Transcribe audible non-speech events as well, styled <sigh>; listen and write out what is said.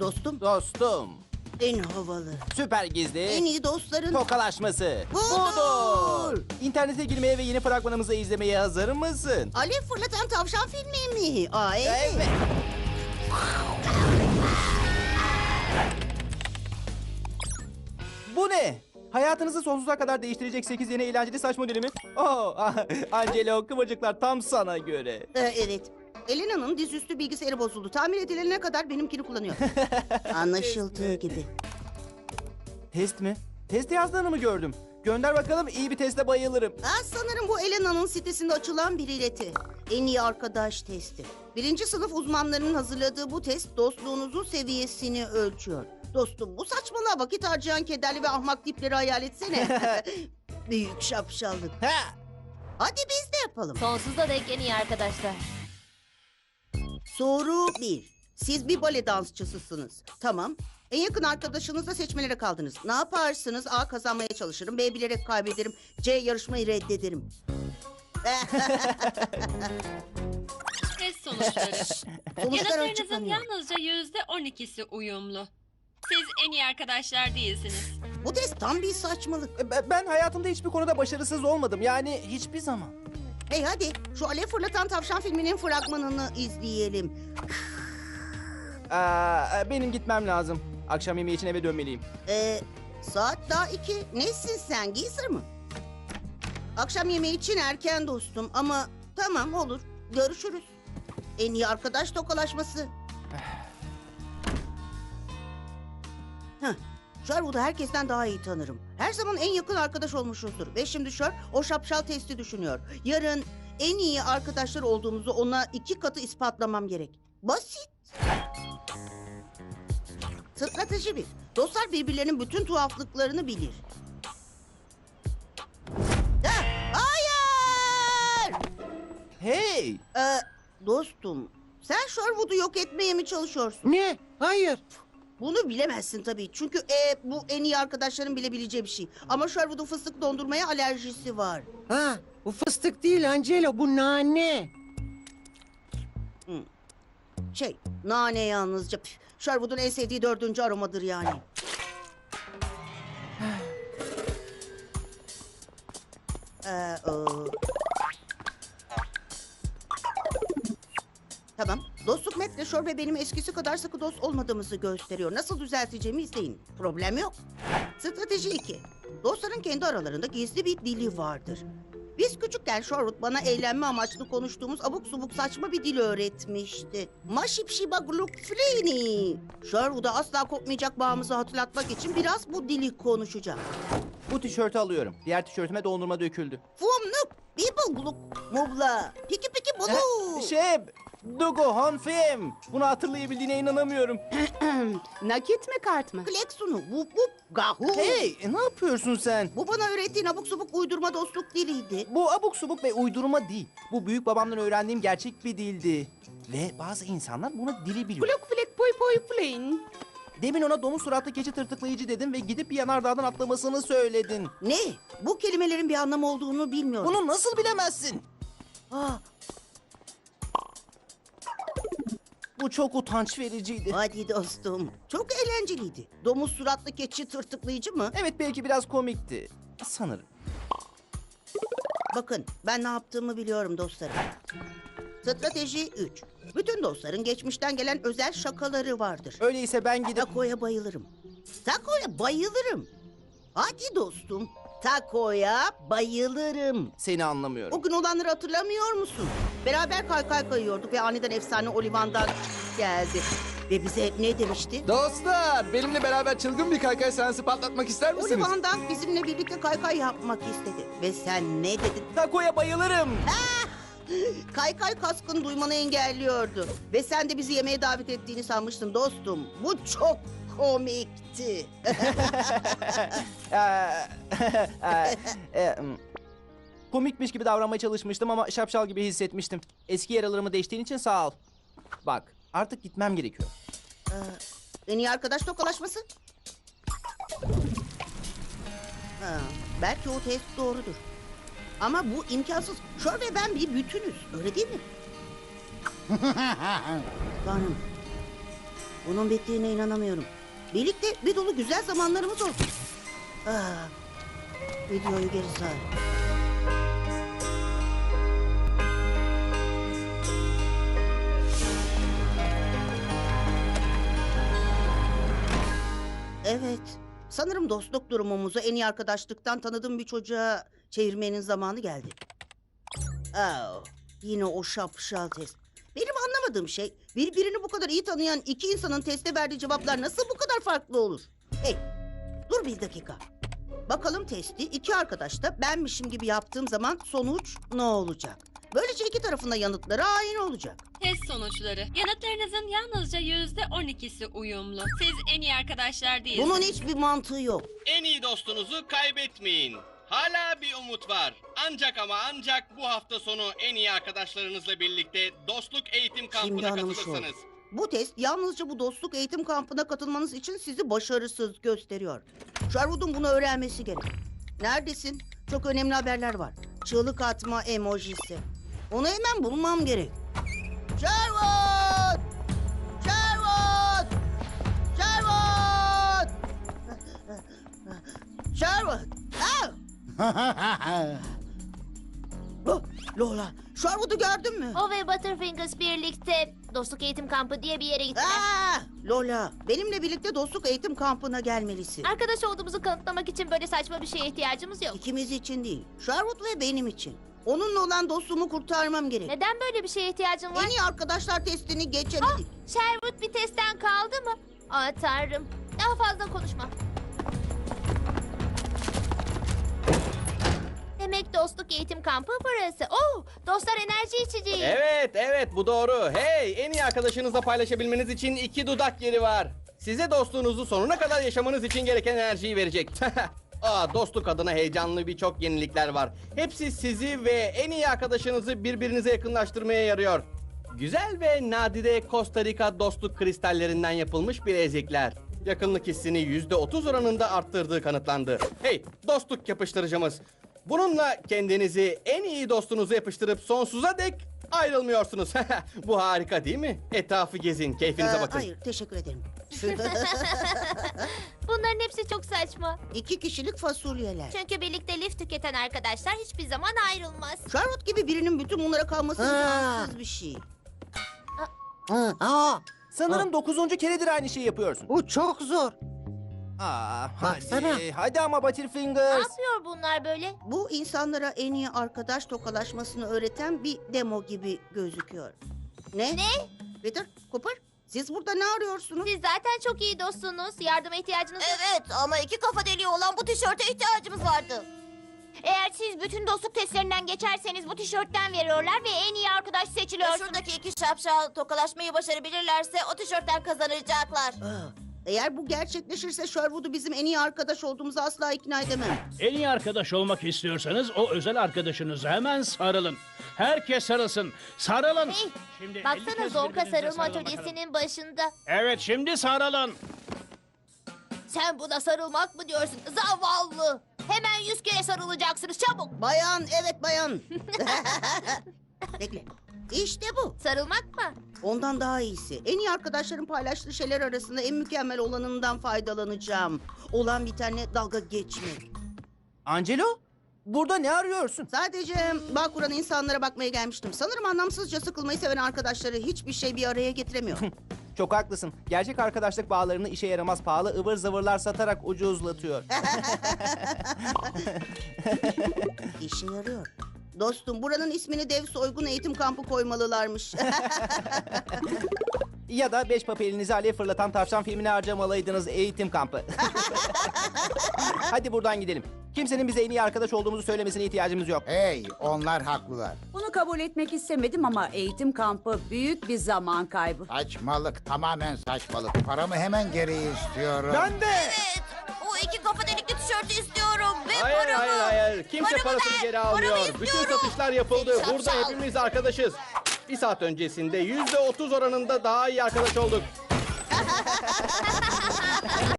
Dostum Dostum. en havalı. Süper gizli. En iyi dostların. Tokalaşması. Budur. İnternete girmeye ve yeni fragmanımızı izlemeye hazır mısın? Alev fırlatan tavşan filmi mi? Aa evet. Evet. Bu ne? Hayatınızı sonsuza kadar değiştirecek 8 yeni eğlenceli saç modeli mi? Oh, <laughs> Angelo kıvırcıklar tam sana göre. Ee, evet. Elena'nın dizüstü bilgisayarı bozuldu. Tamir edilene kadar benimkini kullanıyor. <laughs> Anlaşıldığı gibi. Test mi? Test yazdığını mı gördüm? Gönder bakalım iyi bir teste bayılırım. Aa, sanırım bu Elena'nın sitesinde açılan bir ileti. En iyi arkadaş testi. Birinci sınıf uzmanlarının hazırladığı bu test dostluğunuzun seviyesini ölçüyor. Dostum bu saçmalığa vakit harcayan kederli ve ahmak tipleri hayal etsene. <laughs> Büyük şapşallık. Ha! Hadi biz de yapalım. Sonsuza dek en iyi arkadaşlar. Soru 1. Siz bir bale dansçısısınız. Tamam. En yakın arkadaşınızla seçmelere kaldınız. Ne yaparsınız? A. Kazanmaya çalışırım. B. Bilerek kaybederim. C. Yarışmayı reddederim. Test sonuçları. <laughs> Sonuçlar Yanıtlarınızın açıklanıyor. yalnızca yüzde on ikisi uyumlu. Siz en iyi arkadaşlar değilsiniz. Bu test tam bir saçmalık. E, be- Ben hayatımda hiçbir konuda başarısız olmadım. Yani hiçbir zaman. Hey hadi şu alev fırlatan tavşan filminin fragmanını izleyelim. Aa, e, benim gitmem lazım. Akşam yemeği için eve dönmeliyim. Ee, saat daha iki. Nesin sen? Geezer mı? Akşam yemeği için erken dostum ama tamam olur. Görüşürüz. En iyi arkadaş tokalaşması. Sherwood'u herkesten daha iyi tanırım. Her zaman en yakın arkadaş olmuşuzdur. Ve şimdi Sher o şapşal testi düşünüyor. Yarın en iyi arkadaşlar olduğumuzu ona iki katı ispatlamam gerek. Basit. Strateji bir. Dostlar birbirlerinin bütün tuhaflıklarını bilir. Ha, hayır! Hey! Ee, dostum, sen Sherwood'u yok etmeye mi çalışıyorsun? Ne? Hayır. Bunu bilemezsin tabii. Çünkü e, bu en iyi arkadaşların bilebileceği bir şey. Ama Sherwood'un fıstık dondurmaya alerjisi var. Ha, bu fıstık değil Angelo, bu nane. Şey, nane yalnızca. Püh, Sherwood'un en sevdiği dördüncü aromadır yani. <sighs> Ee, o. Tamam. Dostluk Matt ile ve benim eskisi kadar sıkı dost olmadığımızı gösteriyor. Nasıl düzelteceğimi izleyin. Problem yok. Strateji 2. Dostların kendi aralarında gizli bir dili vardır. Biz küçükken Sherwood bana eğlenme amaçlı konuştuğumuz abuk subuk saçma bir dil öğretmişti. Maşip şiba gluk flini. Sherwood'a asla kopmayacak bağımızı hatırlatmak için biraz bu dili konuşacağım. Bu tişörtü alıyorum. Diğer tişörtüme dondurma döküldü. Fum nuk, bibel gluk, mubla, piki piki bulu. Şey, Dugu Honfim. Bunu hatırlayabildiğine inanamıyorum. <clears throat> Nakit mi kart mı? Kleksunu, bu bu gahu. Hey, e, ne yapıyorsun sen? Bu bana öğrettiğin abuk subuk uydurma dostluk diliydi. Bu abuk subuk ve uydurma değil. Bu büyük babamdan öğrendiğim gerçek bir dildi. Ve bazı insanlar bunu dili biliyor. Pluk flek poy poy plain. Demin ona domuz suratlı keçi tırtıklayıcı dedim ve gidip bir yanardağdan atlamasını söyledin. Ne? Bu kelimelerin bir anlamı olduğunu bilmiyorum. Bunu nasıl bilemezsin? Ah, Bu çok utanç vericiydi. hadi dostum. Çok eğlenceliydi. Domuz suratlı keçi tırtıklayıcı mı? Evet belki biraz komikti. Sanırım. Bakın ben ne yaptığımı biliyorum dostlarım. Strateji 3. Bütün dostların geçmişten gelen özel şakaları vardır. Öyleyse ben gidip... Takoya bayılırım. Takoya bayılırım. Hadi dostum. Takoya bayılırım. Seni anlamıyorum. O gün olanları hatırlamıyor musun? Beraber kaykay kayıyorduk ve aniden efsane Olivan'dan geldi. Ve bize ne demişti? Dostlar, benimle beraber çılgın bir kaykay seansı patlatmak ister misiniz? Olivan'dan bizimle birlikte kaykay yapmak istedi. Ve sen ne dedin? Takoya bayılırım. Kaykay kaskın duymanı engelliyordu. Ve sen de bizi yemeğe davet ettiğini sanmıştın dostum. Bu çok komikti. <laughs> Ee, e, e, hmm. Komikmiş gibi davranmaya çalışmıştım ama şapşal gibi hissetmiştim. Eski yaralarımı değiştiğin için sağ ol. Bak artık gitmem gerekiyor. En iyi arkadaş tokalaşması. Ha, belki o test doğrudur. Ama bu imkansız. Şör ve ben bir bütünüz. Öyle değil mi? <laughs> Tanrım. Bunun bittiğine inanamıyorum. Birlikte bir dolu güzel zamanlarımız oldu. Ah, videoyu geri sar. Evet. Sanırım dostluk durumumuzu en iyi arkadaşlıktan tanıdığım bir çocuğa çevirmenin zamanı geldi. Oh, yine o şapşal test. Benim anlamadığım şey birbirini bu kadar iyi tanıyan iki insanın teste verdiği cevaplar nasıl bu kadar farklı olur? Hey, dur bir dakika. Bakalım testi iki arkadaş da benmişim gibi yaptığım zaman sonuç ne olacak? Böylece iki tarafında yanıtları aynı olacak. Test sonuçları. Yanıtlarınızın yalnızca yüzde 12'si uyumlu. Siz en iyi arkadaşlar değilsiniz. Bunun hiçbir mantığı yok. En iyi dostunuzu kaybetmeyin. Hala bir umut var. Ancak ama ancak bu hafta sonu en iyi arkadaşlarınızla birlikte dostluk eğitim kampına anlamış katılırsanız. Bu test yalnızca bu dostluk eğitim kampına katılmanız için sizi başarısız gösteriyor. Sherwood'un bunu öğrenmesi gerek. Neredesin? Çok önemli haberler var. Çığlık atma emojisi. Onu hemen bulmam gerek. Sherwood! Sherwood! Sherwood! Sherwood! Ah! <laughs> Oh, Lola, Sherwood'u gördün mü? O ve Butterfingers birlikte dostluk eğitim kampı diye bir yere gittiler. Aa, Lola, benimle birlikte dostluk eğitim kampına gelmelisin. Arkadaş olduğumuzu kanıtlamak için böyle saçma bir şeye ihtiyacımız yok. İkimiz için değil, Sherwood ve benim için. Onunla olan dostluğumu kurtarmam gerek. Neden böyle bir şeye ihtiyacın var? En iyi arkadaşlar testini geçemedik. Sherwood bir testten kaldı mı? Aa tanrım. Daha fazla konuşma. Demek dostluk eğitim kampı burası. Oh, dostlar enerji içeceği. Evet evet bu doğru. Hey en iyi arkadaşınızla paylaşabilmeniz için iki dudak yeri var. Size dostluğunuzu sonuna kadar yaşamanız için gereken enerjiyi verecek. <laughs> Aa, dostluk adına heyecanlı birçok yenilikler var. Hepsi sizi ve en iyi arkadaşınızı birbirinize yakınlaştırmaya yarıyor. Güzel ve nadide Costa Rica dostluk kristallerinden yapılmış bilezikler. Yakınlık hissini yüzde otuz oranında arttırdığı kanıtlandı. Hey dostluk yapıştırıcımız. Bununla kendinizi en iyi dostunuza yapıştırıp sonsuza dek ayrılmıyorsunuz. <laughs> Bu harika değil mi? Etrafı gezin, keyfinize Ee, bakın. hayır, teşekkür ederim. <laughs> Bunların hepsi çok saçma. İki kişilik fasulyeler. Çünkü birlikte lif tüketen arkadaşlar hiçbir zaman ayrılmaz. Sherwood gibi birinin bütün bunlara kalması Ha. imkansız bir şey. Aa, Sanırım dokuzuncu keredir aynı şeyi yapıyorsun. bu çok zor. Aa, Baksana. hadi, hadi ama Ne Butterfingers. yapıyor bunlar böyle? Bu insanlara en iyi arkadaş tokalaşmasını öğreten bir demo gibi gözüküyor. Ne? Ne? Peter, Cooper, siz burada ne arıyorsunuz? Siz zaten çok iyi dostsunuz. Yardıma ihtiyacınız yok. Evet ama iki kafa deliği olan bu tişörte ihtiyacımız vardı. Eğer siz bütün dostluk testlerinden geçerseniz bu tişörtten veriyorlar ve en iyi arkadaş seçiliyorsunuz. Şuradaki iki şapşal tokalaşmayı başarabilirlerse o tişörtten kazanacaklar. Aa, eğer bu gerçekleşirse Sherwood'u bizim en iyi arkadaş olduğumuza asla ikna edemem. En iyi arkadaş olmak istiyorsanız o özel arkadaşınıza hemen sarılın. Herkes sarılsın. Sarılın. Hey, Şimdi Baksana Zonka sarılma atölyesinin başında. Evet şimdi sarılın. Sen buna sarılmak mı diyorsun? Zavallı. Hemen yüz kere sarılacaksınız çabuk. Bayan, evet bayan. <laughs> Bekle. İşte bu. Sarılmak mı? Ondan daha iyisi. En iyi arkadaşların paylaştığı şeyler arasında en mükemmel olanından faydalanacağım. Olan bir tane dalga geçmek. Angelo, burada ne arıyorsun? Sadece bağ kuran insanlara bakmaya gelmiştim. Sanırım anlamsızca sıkılmayı seven arkadaşları hiçbir şey bir araya getiremiyor. <laughs> Çok haklısın. Gerçek arkadaşlık bağlarını işe yaramaz pahalı ıvır zıvırlar satarak ucuzlatıyor. <laughs> İşe yarıyor. Dostum buranın ismini dev soygun eğitim kampı koymalılarmış. <laughs> ya da beş papelinizi alev fırlatan tavşan filmine harcamalıydınız eğitim kampı. <laughs> Hadi buradan gidelim. Kimsenin bize en iyi arkadaş olduğumuzu söylemesine ihtiyacımız yok. Hey, onlar haklılar. Bunu kabul etmek istemedim ama eğitim kampı büyük bir zaman kaybı. Saçmalık, tamamen saçmalık. Paramı hemen geri istiyorum. Ben de. Evet. Delikli tişörtü istiyorum. Ve Hayır paramı. hayır hayır. Kimse Paramı parasını ver, geri paramı almıyor. Bütün istiyorum. satışlar yapıldı. Seni Burada şapşal. hepimiz arkadaşız. Bir saat öncesinde yüzde otuz oranında daha iyi arkadaş olduk.